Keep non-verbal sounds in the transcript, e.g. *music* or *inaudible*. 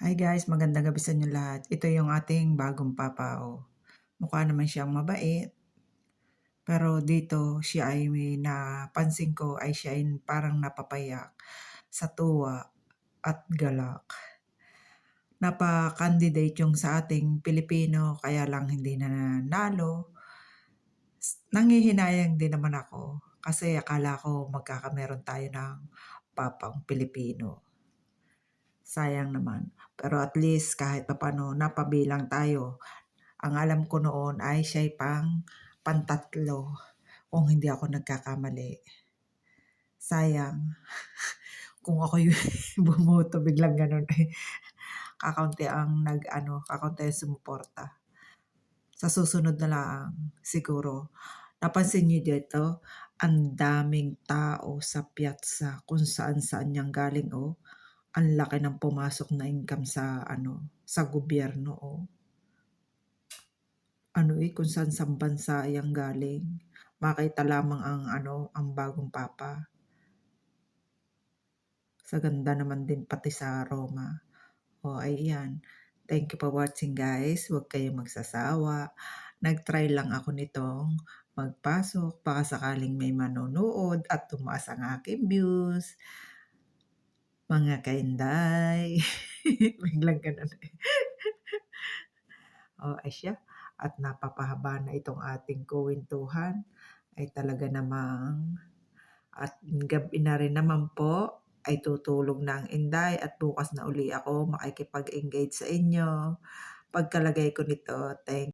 Hi guys, magandang gabi sa inyo lahat. Ito yung ating bagong papa. Oh. Mukha naman siyang mabait. Pero dito siya ay may napansin ko ay siya ay parang napapayak sa tuwa at galak. Napa-candidate yung sa ating Pilipino kaya lang hindi na nanalo. Nangihinayang din naman ako kasi akala ko magkakameron tayo ng papang Pilipino. Sayang naman. Pero at least kahit papano napabilang tayo. Ang alam ko noon ay siya pang pantatlo kung hindi ako nagkakamali. Sayang. *laughs* kung ako yung *laughs* bumoto biglang ganun eh. *laughs* Kakaunti ang nag ano, kakaunti ang sumuporta. Sa susunod na lang siguro. Napansin niyo dito, ang daming tao sa piazza kung saan saan niyang galing oh ang laki ng pumasok na income sa ano, sa gobyerno oh. Ano eh, kung saan sa bansa yang galing. Makita lamang ang ano, ang bagong papa. Sa ganda naman din pati sa Roma. Oh, ayan. Thank you for watching guys. Huwag kayong magsasawa. Nag-try lang ako nitong magpasok. Baka sakaling may manonood at tumaas ang aking views mga kainday. *laughs* Biglang ganun eh. oh, ay siya. At napapahaba na itong ating kuwentuhan. Ay talaga namang at gabi na rin naman po ay tutulog na ang inday at bukas na uli ako makikipag-engage sa inyo. Pagkalagay ko nito, thank